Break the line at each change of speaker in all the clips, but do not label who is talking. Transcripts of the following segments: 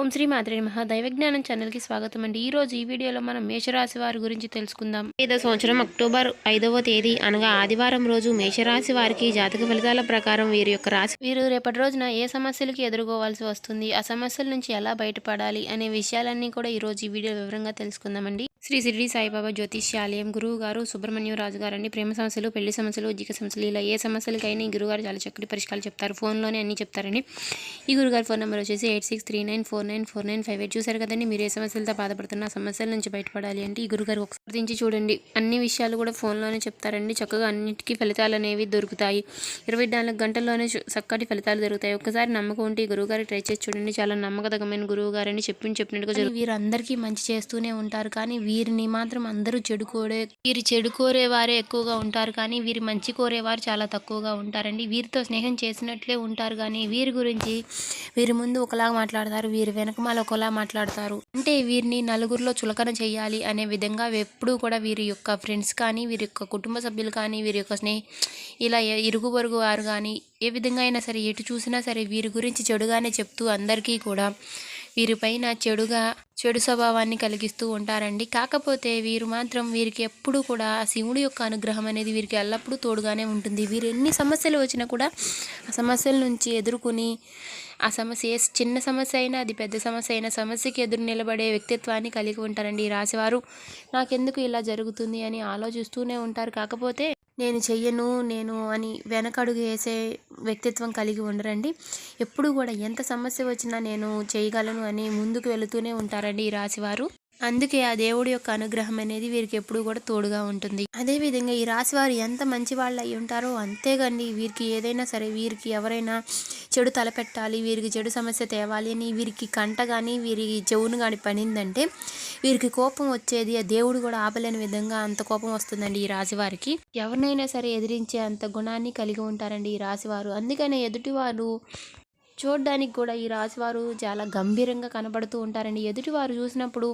ఓం శ్రీ మాత్రే మహా దైవజ్ఞానం ఛానల్కి స్వాగతం అండి. ఈ రోజు ఈ వీడియోలో మనం మేషరాశి వారి గురించి తెలుసుకుందాం. ఐదో సంవత్సరం అక్టోబర్ ఐదవ తేదీ అనగా ఆదివారం రోజు మేషరాశి వారికి జాతక ఫలితాల ప్రకారం వీరి యొక్క రాశి వీరు రేపటి రోజున ఏ సమస్యలకి ఎదుర్కోవాల్సి వస్తుంది? ఆ సమస్యల నుంచి ఎలా బయటపడాలి? అనే విషయాలన్నీ కూడా ఈ రోజు ఈ వీడియో వివరంగా తెలుసుకుందామండి. శ్రీ షిరిడి సాయిబాబా జ్యోతిష్యాలయం గురువు గారు సుబ్రహ్మణ్యం రాజు గారు అండి ప్రేమ సమస్యలు పెళ్ళి సమస్యలు ఉద్యోగ సమస్యలు ఇలా ఏ సమస్యలకైనా ఈ గురుగారు చాలా చక్కటి పరిష్కారాలు చెప్తారు. ఫోన్లోనే అన్ని చెప్తారండి. ఈ గురుగారు ఫోన్ నెంబర్ వచ్చేసి eight six three nine four nine four nine five eight చూసారు కదండి మీరు ఏ సమస్యలతో బాధపడుతున్న సమస్యల నుంచి బయటపడాలి అంటే ఈ గురుగారు ఒకసారి గురించి చూడండి. అన్ని విషయాలు కూడా ఫోన్లోనే చెప్తారండి. చక్కగా అన్నిటికీ ఫలితాలు అనేవి దొరుకుతాయి. ఇరవై నాలుగు గంటల్లోనే చక్కటి ఫలితాలు దొరుకుతాయి. ఒక్కసారి నమ్మకం ఉంటే ఈ గురువుగారు ట్రై చేసి చూడండి. చాలా నమ్మకదగమైన గురువు గారని చెప్పి చెప్పినట్టుగా జరుగుతుంది వీరందరికీ మంచి చేస్తూనే ఉంటారు. కానీ వీరిని మాత్రం అందరూ చెడు కోరే వీరు చెడు కోరేవారే ఎక్కువగా ఉంటారు. కానీ వీరి మంచి కోరేవారు చాలా తక్కువగా ఉంటారండి. వీరితో స్నేహం చేసినట్లే ఉంటారు. కానీ వీరి గురించి వీరి ముందు ఒకలాగా మాట్లాడతారు. వీరి వెనకమాల ఒకలా మాట్లాడతారు. అంటే వీరిని నలుగురిలో చులకన చేయాలి అనే విధంగా ఎప్పుడూ కూడా వీరి యొక్క ఫ్రెండ్స్ కానీ వీరి యొక్క కుటుంబ సభ్యులు కానీ వీరి యొక్క స్నేహి ఇలా ఇరుగు పొరుగు వారు కానీ ఏ విధంగా అయినా సరే ఎటు చూసినా సరే వీరి గురించి చెడుగానే చెప్తూ అందరికీ కూడా వీరిపైన చెడుగా చెడు స్వభావాన్ని కలిగిస్తూ ఉంటారండి. కాకపోతే వీరు మాత్రం వీరికి ఎప్పుడూ కూడా శివుడి యొక్క అనుగ్రహం అనేది వీరికి ఎల్లప్పుడూ తోడుగానే ఉంటుంది. వీరు ఎన్ని సమస్యలు వచ్చినా కూడా ఆ సమస్యల నుంచి ఎదుర్కొని ఆ సమస్య ఏ చిన్న సమస్య అయినా అది పెద్ద సమస్య అయినా సమస్యకి ఎదురు నిలబడే వ్యక్తిత్వాన్ని కలిగి ఉంటారండి ఈ రాశివారు. నాకెందుకు ఇలా జరుగుతుంది అని ఆలోచిస్తూనే ఉంటారు. కాకపోతే నేను చెయ్యను నేను అని వెనకడుగు వేసే వ్యక్తిత్వం కలిగి ఉండరండి. ఎప్పుడు కూడా ఎంత సమస్య వచ్చినా నేను చేయగలను అని ముందుకు వెళుతూనే ఉంటారండి ఈ రాశివారు. అందుకే ఆ దేవుడి యొక్క అనుగ్రహం అనేది వీరికి ఎప్పుడు కూడా తోడుగా ఉంటుంది. అదేవిధంగా ఈ రాశివారు ఎంత మంచి వాళ్ళు అయి ఉంటారో అంతేగాని వీరికి ఏదైనా సరే వీరికి ఎవరైనా చెడు తలపెట్టాలి వీరికి చెడు సమస్య తేవాలి అని వీరికి కంట కానీ వీరి చెవును కానీ పనిందంటే వీరికి కోపం వచ్చేది ఆ దేవుడు కూడా ఆపలేని విధంగా అంత కోపం వస్తుందండి ఈ రాశివారికి ఎవరినైనా సరే ఎదిరించే అంత గుణాన్ని కలిగి ఉంటారండి ఈ రాశివారు అందుకనే ఎదుటివారు చూడడానికి కూడా ఈ రాజువారు చాలా గంభీరంగా కనబడుతూ ఉంటారండి. ఎదుటివారు చూసినప్పుడు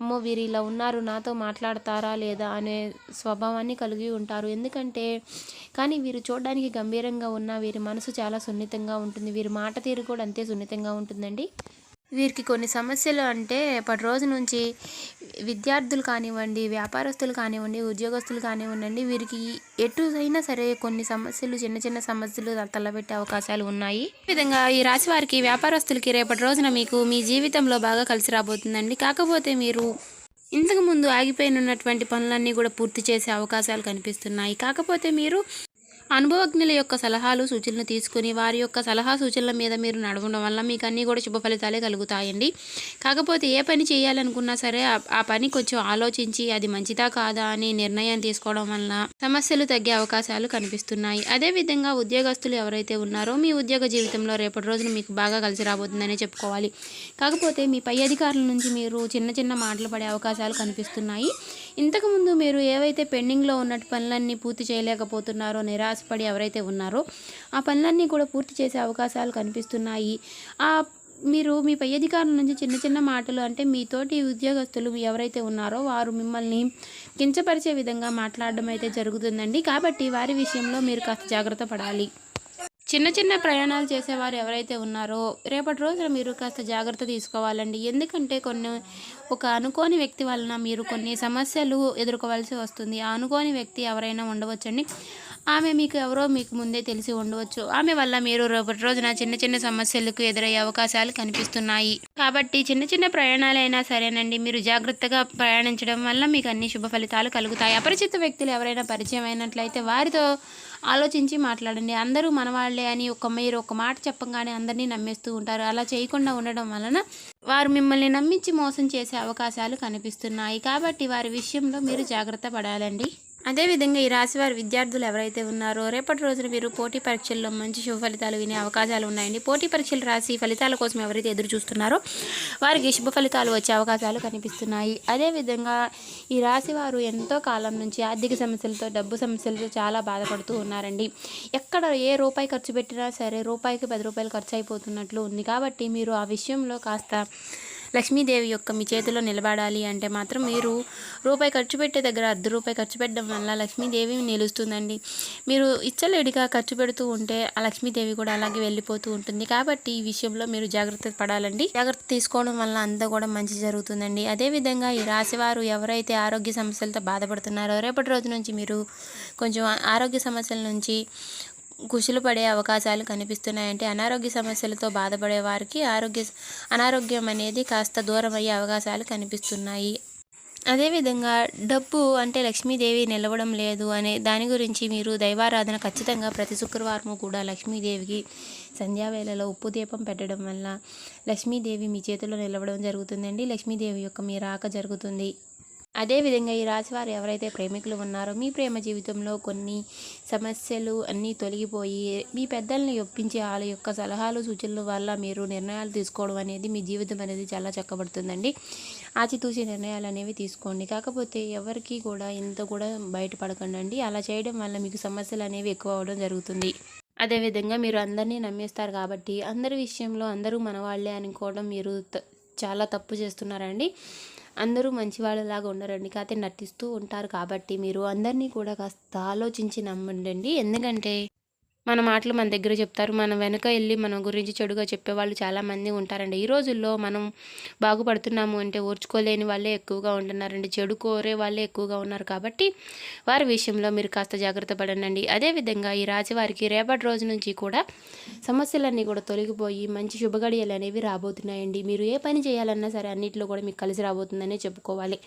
అమ్మో వీరు ఇలా ఉన్నారు నాతో మాట్లాడతారా లేదా? అనే స్వభావాన్ని కలిగి ఉంటారు. ఎందుకంటే కానీ వీరు చూడడానికి గంభీరంగా ఉన్న వీరి మనసు చాలా సున్నితంగా ఉంటుంది. వీరి మాట తీరు కూడా అంతే సున్నితంగా ఉంటుందండి. వీరికి కొన్ని సమస్యలు అంటే ఇప్పటి రోజు నుంచి విద్యార్థులు కానివ్వండి వ్యాపారస్తులు కానివ్వండి ఉద్యోగస్తులు కానివ్వండి వీరికి ఎటు అయినా సరే కొన్ని సమస్యలు చిన్న చిన్న సమస్యలు తలపెట్టే అవకాశాలు ఉన్నాయి. ఈ విధంగా ఈ రాశి వారికి వ్యాపారస్తులకి రేపటి రోజున మీకు మీ జీవితంలో బాగా కలిసి రాబోతుందండి. కాకపోతే మీరు ఇంతకుముందు ఆగిపోయినటువంటి పనులన్నీ కూడా పూర్తి చేసే అవకాశాలు కనిపిస్తున్నాయి. కాకపోతే మీరు అనుభవజ్ఞుల యొక్క సలహాలు సూచనలు తీసుకుని వారి యొక్క సలహా సూచనల మీద మీరు నడవడం వల్ల మీకు అన్నీ కూడా శుభ ఫలితాలే కలుగుతాయండి. కాకపోతే ఏ పని చేయాలనుకున్నా సరే ఆ- పని కొంచెం ఆలోచించి అది మంచిదా కాదా అని నిర్ణయం తీసుకోవడం వల్ల సమస్యలు తగ్గే అవకాశాలు కనిపిస్తున్నాయి. అదేవిధంగా ఉద్యోగస్తులు ఎవరైతే ఉన్నారో మీ ఉద్యోగ జీవితంలో రేపటి రోజున మీకు బాగా కలిసి రాబోతుందనే చెప్పుకోవాలి. కాకపోతే మీ పై అధికారుల నుంచి మీరు చిన్న చిన్న మాటలు పడే అవకాశాలు కనిపిస్తున్నాయి. ఇంతకుముందు మీరు ఏవైతే పెండింగ్లో ఉన్నట్టు పనులన్నీ పూర్తి చేయలేకపోతున్నారో నిరాశపడి ఎవరైతే ఉన్నారో ఆ పనులన్నీ కూడా పూర్తి చేసే అవకాశాలు కనిపిస్తున్నాయి. ఆ మీరు మీ పై అధికారుల నుంచి చిన్న చిన్న మాటలు అంటే మీతోటి ఉద్యోగస్తులు ఎవరైతే ఉన్నారో వారు మిమ్మల్ని కించపరిచే విధంగా మాట్లాడడం అయితే జరుగుతుందండి. కాబట్టి వారి విషయంలో మీరు కాస్త జాగ్రత్త పడాలి. చిన్న చిన్న ప్రయాణాలు చేసేవారు ఎవరైతే ఉన్నారో రేపటి రోజున మీరు కాస్త జాగ్రత్త తీసుకోవాలండి. ఎందుకంటే కొన్ని ఒక అనుకోని వ్యక్తి వలన మీరు కొన్ని సమస్యలు ఎదుర్కోవాల్సి వస్తుంది. ఆ అనుకోని వ్యక్తి ఎవరైనా ఉండవచ్చండి. ఆమె మీకు ఎవరో మీకు ముందే తెలిసి ఉండవచ్చు. ఆమె వల్ల మీరు రేపటి రోజున చిన్న చిన్న సమస్యలకు ఎదురయ్యే అవకాశాలు కనిపిస్తున్నాయి. కాబట్టి చిన్న చిన్న ప్రయాణాలైనా సరేనండి. మీరు జాగ్రత్తగా ప్రయాణించడం వల్ల మీకు అన్ని శుభ ఫలితాలు కలుగుతాయి. అపరిచిత వ్యక్తులు ఎవరైనా పరిచయం అయినట్లయితే వారితో ఆలోచించి మాట్లాడండి. అందరూ మనవాళ్ళే అని ఒక మీరు ఒక మాట చెప్పగానే అందరినీ నమ్మేస్తూ ఉంటారు. అలా చేయకుండా ఉండడం వలన వారు మిమ్మల్ని నమ్మించి మోసం చేసే అవకాశాలు కనిపిస్తున్నాయి. కాబట్టి వారి విషయంలో మీరు జాగ్రత్త పడాలండి. అదేవిధంగా ఈ రాశివారి విద్యార్థులు ఎవరైతే ఉన్నారో రేపటి రోజున మీరు పోటీ పరీక్షల్లో మంచి శుభ ఫలితాలు వినే అవకాశాలు ఉన్నాయండి. పోటీ పరీక్షలు రాసి ఫలితాల కోసం ఎవరైతే ఎదురు చూస్తున్నారో వారికి శుభ ఫలితాలు వచ్చే అవకాశాలు కనిపిస్తున్నాయి. అదేవిధంగా ఈ రాశి వారు ఎంతో కాలం నుంచి ఆర్థిక సమస్యలతో డబ్బు సమస్యలతో చాలా బాధపడుతూ ఉన్నారండి. ఎక్కడ ఏ రూపాయి ఖర్చు పెట్టినా సరే రూపాయికి పది రూపాయలు ఖర్చు అయిపోతున్నట్లు ఉంది. కాబట్టి మీరు ఆ విషయంలో కాస్త లక్ష్మీదేవి యొక్క మీ చేతిలో నిలబడాలి అంటే మాత్రం మీరు రూపాయి ఖర్చు పెట్టే దగ్గర అర్ధ రూపాయి ఖర్చు పెట్టడం వల్ల లక్ష్మీదేవి నిలుస్తుందండి. మీరు ఇచ్చలేడిగా ఖర్చు పెడుతూ ఉంటే ఆ లక్ష్మీదేవి కూడా అలాగే వెళ్ళిపోతూ ఉంటుంది. కాబట్టి ఈ విషయంలో మీరు జాగ్రత్త పడాలండి. జాగ్రత్త తీసుకోవడం వల్ల అంతా కూడా మంచి జరుగుతుందండి. అదేవిధంగా ఈ రాశివారు ఎవరైతే ఆరోగ్య సమస్యలతో బాధపడుతున్నారో రేపటి రోజు నుంచి మీరు కొంచెం ఆరోగ్య సమస్యల నుంచి కుషులు పడే అవకాశాలు కనిపిస్తున్నాయంటే అనారోగ్య సమస్యలతో బాధపడే వారికి ఆరోగ్య అనారోగ్యం అనేది కాస్త దూరం అయ్యే అవకాశాలు కనిపిస్తున్నాయి. అదేవిధంగా డబ్బు అంటే లక్ష్మీదేవి నిలవడం లేదు అనే దాని గురించి మీరు దైవారాధన ఖచ్చితంగా ప్రతి శుక్రవారం కూడా లక్ష్మీదేవికి సంధ్యావేళలో ఉప్పు దీపం పెట్టడం వల్ల లక్ష్మీదేవి మీ చేతిలో నిలవడం జరుగుతుందండి. లక్ష్మీదేవి యొక్క మీ రాక జరుగుతుంది. అదేవిధంగా ఈ రాశివారు ఎవరైతే ప్రేమికులు ఉన్నారో మీ ప్రేమ జీవితంలో కొన్ని సమస్యలు అన్నీ తొలగిపోయి మీ పెద్దల్ని ఒప్పించే వాళ్ళ యొక్క సలహాలు సూచనల వల్ల మీరు నిర్ణయాలు తీసుకోవడం అనేది మీ జీవితం అనేది చాలా చక్కబడుతుందండి. ఆచితూచి నిర్ణయాలు అనేవి తీసుకోండి. కాకపోతే ఎవరికి కూడా ఇంత కూడా బయటపడకండి అలా చేయడం వల్ల మీకు సమస్యలు అనేవి ఎక్కువ అవడం జరుగుతుంది. అదేవిధంగా మీరు అందరినీ నమ్మేస్తారు కాబట్టి అందరి విషయంలో అందరూ మనవాళ్ళే అనుకోవడం మీరు త- చాలా తప్పు చేస్తున్నారండి. అందరూ మంచివాళ్ళలాగా ఉండరండి కాకపోతే నటిస్తూ ఉంటారు కాబట్టి మీరు అందరినీ కూడా కాస్త ఆలోచించి నమ్మండి ఎందుకంటే మన మాటలు మన దగ్గర చెప్తారు. మనం వెనక వెళ్ళి మన గురించి చెడుగా చెప్పేవాళ్ళు చాలామంది ఉంటారండి. ఈ రోజుల్లో మనం బాగుపడుతున్నాము అంటే ఓర్చుకోలేని వాళ్ళే ఎక్కువగా ఉంటున్నారండి. చెడు కోరే వాళ్ళే ఎక్కువగా ఉన్నారు కాబట్టి వారి విషయంలో మీరు కాస్త జాగ్రత్త పడండి అదేవిధంగా ఈ రాశి వారికి రేపటి రోజు నుంచి కూడా సమస్యలన్నీ కూడా తొలగిపోయి మంచి శుభగడియలు అనేవి రాబోతున్నాయండి. మీరు ఏ పని చేయాలన్నా సరే అన్నింటిలో కూడా మీకు కలిసి రాబోతుందనే చెప్పుకోవాలి.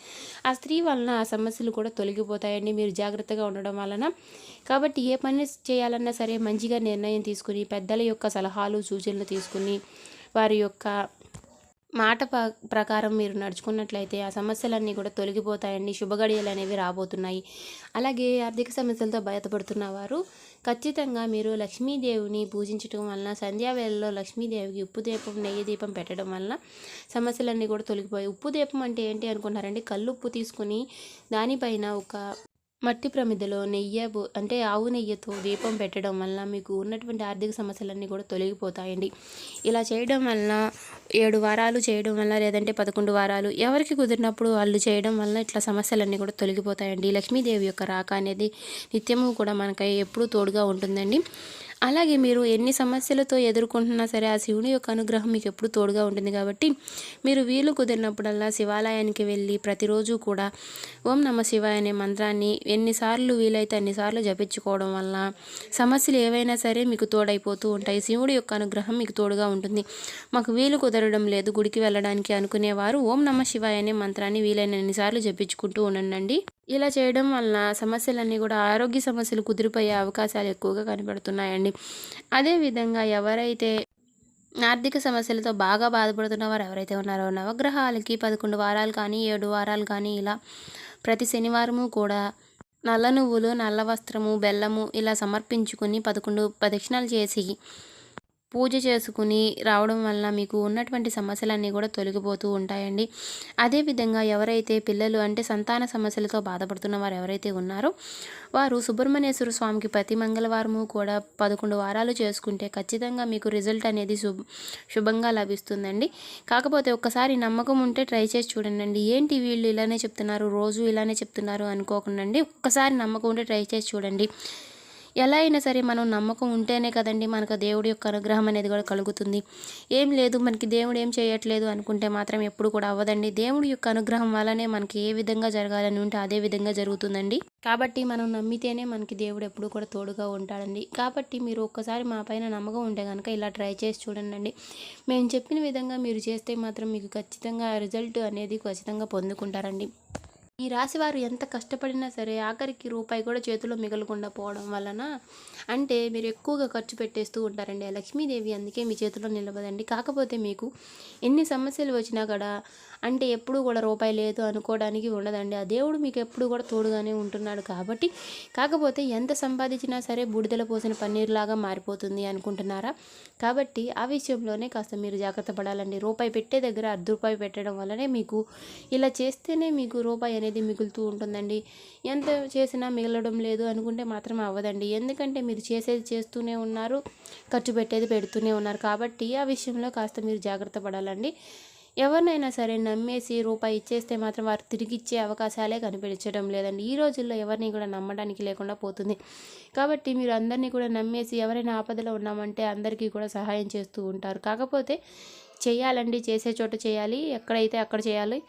ఆ స్త్రీ వలన ఆ సమస్యలు కూడా తొలగిపోతాయండి. మీరు జాగ్రత్తగా ఉండడం వలన. కాబట్టి ఏ పని చేయాలన్నా సరే మంచిగా నిర్ణయం తీసుకుని పెద్దల యొక్క సలహాలు సూచనలు తీసుకుని వారి యొక్క మాట ప్రకారం మీరు నడుచుకున్నట్లయితే ఆ సమస్యలన్నీ కూడా తొలగిపోతాయండి శుభగడియలు అనేవి రాబోతున్నాయి. అలాగే ఆర్థిక సమస్యలతో బయటపడుతున్న వారు ఖచ్చితంగా మీరు లక్ష్మీదేవిని పూజించడం వలన సంధ్యావేళలో లక్ష్మీదేవికి ఉప్పు దీపం నెయ్యి దీపం పెట్టడం వలన సమస్యలన్నీ కూడా తొలగిపోయాయి ఉప్పు దీపం అంటే ఏంటి అనుకున్నారండి కళ్ళు ఉప్పు తీసుకుని దానిపైన ఒక మట్టి ప్రమిదలో నెయ్యి అంటే ఆవు నెయ్యితో దీపం పెట్టడం వల్ల మీకు ఉన్నటువంటి ఆర్థిక సమస్యలన్నీ కూడా తొలగిపోతాయండి. ఇలా చేయడం వలన ఏడు వారాలు చేయడం వల్ల లేదంటే పదకొండు వారాలు ఎవరికి కుదిరినప్పుడు వాళ్ళు చేయడం వల్ల ఇట్లా సమస్యలన్నీ కూడా తొలగిపోతాయండి. లక్ష్మీదేవి యొక్క రాక అనేది నిత్యము కూడా మనకై ఎప్పుడూ తోడుగా ఉంటుందండి. అలాగే మీరు ఎన్ని సమస్యలతో ఎదుర్కొంటున్నా సరే ఆ శివుని యొక్క అనుగ్రహం మీకు ఎప్పుడు తోడుగా ఉంటుంది కాబట్టి మీరు వీలు కుదిరినప్పుడల్లా శివాలయానికి వెళ్ళి ప్రతిరోజు కూడా ఓం నమ శివాయ అనే మంత్రాన్ని ఎన్నిసార్లు వీలైతే అన్నిసార్లు జపించుకోవడం వల్ల సమస్యలు ఏవైనా సరే మీకు తోడైపోతూ ఉంటాయి. శివుడి యొక్క అనుగ్రహం మీకు తోడుగా ఉంటుంది. మాకు వీలు కుదరడం లేదు. గుడికి వెళ్ళడానికి అనుకునేవారు ఓం నమ శివాయ అనే మంత్రాన్ని వీలైన ఎన్నిసార్లు జపించుకుంటూ ఉండండి. ఇలా చేయడం వలన సమస్యలన్నీ కూడా ఆరోగ్య సమస్యలు కుదిరిపోయే అవకాశాలు ఎక్కువగా కనబడుతున్నాయండి. అదేవిధంగా ఎవరైతే ఆర్థిక సమస్యలతో బాగా బాధపడుతున్న వారు ఎవరైతే ఉన్నారో నవగ్రహాలకి పదకొండు వారాలు కానీ ఏడు వారాలు కానీ ఇలా ప్రతి శనివారము కూడా నల్ల నువ్వులు నల్ల వస్త్రము బెల్లము ఇలా సమర్పించుకుని పదకొండు ప్రదక్షిణాలు చేసి పూజ చేసుకుని రావడం వల్ల మీకు ఉన్నటువంటి సమస్యలన్నీ కూడా తొలగిపోతూ ఉంటాయండి. అదేవిధంగా ఎవరైతే పిల్లలు అంటే సంతాన సమస్యలతో బాధపడుతున్న వారు ఎవరైతే ఉన్నారో వారు సుబ్రహ్మణ్యేశ్వర స్వామికి ప్రతి మంగళవారము కూడా పదకొండు వారాలు చేసుకుంటే ఖచ్చితంగా మీకు రిజల్ట్ అనేది శుభ శుభంగా లభిస్తుందండి. కాకపోతే ఒక్కసారి నమ్మకం ఉంటే ట్రై చేసి చూడండి ఏంటి వీళ్ళు ఇలానే చెప్తున్నారు రోజు ఇలానే చెప్తున్నారు అనుకోకుండా ఒక్కసారి నమ్మకం ఉంటే ట్రై చేసి చూడండి. ఎలా అయినా సరే మనం నమ్మకం ఉంటేనే కదండి మనకు దేవుడి యొక్క అనుగ్రహం అనేది కూడా కలుగుతుంది. ఏం లేదు మనకి దేవుడు ఏం చేయట్లేదు అనుకుంటే మాత్రం ఎప్పుడు కూడా అవ్వదండి. దేవుడి యొక్క అనుగ్రహం వల్లనే మనకి ఏ విధంగా జరగాలని ఉంటే అదే విధంగా జరుగుతుందండి. కాబట్టి మనం నమ్మితేనే మనకి దేవుడు ఎప్పుడు కూడా తోడుగా ఉంటాడండి. కాబట్టి మీరు ఒక్కసారి మా పైన నమ్మకం ఉంటే కనుక ఇలా ట్రై చేసి చూడండి మేము చెప్పిన విధంగా మీరు చేస్తే మాత్రం మీకు ఖచ్చితంగా రిజల్ట్ అనేది ఖచ్చితంగా పొందుకుంటారండి. ఈ రాశివారు ఎంత కష్టపడినా సరే ఆఖరికి రూపాయి కూడా చేతిలో మిగలకుండా పోవడం వలన అంటే మీరు ఎక్కువగా ఖర్చు పెట్టేస్తూ ఉంటారండి లక్ష్మీదేవి అందుకే మీ చేతిలో నిలవదండి. కాకపోతే మీకు ఎన్ని సమస్యలు వచ్చినా కూడా అంటే ఎప్పుడు కూడా రూపాయి లేదు అనుకోవడానికి ఉండదండి. ఆ దేవుడు మీకు ఎప్పుడు కూడా తోడుగానే ఉంటున్నాడు కాబట్టి కాకపోతే ఎంత సంపాదించినా సరే బూడిదల పోసిన పన్నీర్లాగా మారిపోతుంది అనుకుంటున్నారా? కాబట్టి ఆ విషయంలోనే కాస్త మీరు జాగ్రత్త పడాలండి. రూపాయి పెట్టే దగ్గర అర్ధ రూపాయి పెట్టడం వల్లనే మీకు ఇలా చేస్తేనే మీకు రూపాయి అనేది మిగులుతూ ఉంటుందండి. ఎంత చేసినా మిగలడం లేదు అనుకుంటే మాత్రం అవ్వదండి. ఎందుకంటే మీరు చేసేది చేస్తూనే ఉన్నారు ఖర్చు పెట్టేది పెడుతూనే ఉన్నారు. కాబట్టి ఆ విషయంలో కాస్త మీరు జాగ్రత్త పడాలండి. ఎవరినైనా సరే నమ్మేసి రూపాయి ఇచ్చేస్తే మాత్రం వారు తిరిగి ఇచ్చే అవకాశాలే కనిపించడం లేదండి. ఈ రోజుల్లో ఎవరిని కూడా నమ్మడానికి లేకుండా పోతుంది. కాబట్టి మీరు అందరినీ కూడా నమ్మేసి ఎవరైనా ఆపదలో ఉన్నామంటే అందరికీ కూడా సహాయం చేస్తూ ఉంటారు. కాకపోతే చేయాలండి చేసే చోట చేయాలి ఎక్కడైతే అక్కడ చేయాలి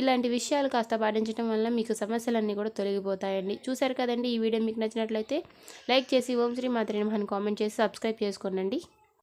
ఇలాంటి విషయాలు కాస్త పాటించడం వల్ల మీకు సమస్యలన్నీ కూడా తొలగిపోతాయండి. చూశారు కదండి ఈ వీడియో మీకు నచ్చినట్లయితే లైక్ చేసి ఓం శ్రీ మాత్రమే అని కామెంట్ చేసి సబ్స్క్రైబ్ చేసుకోండి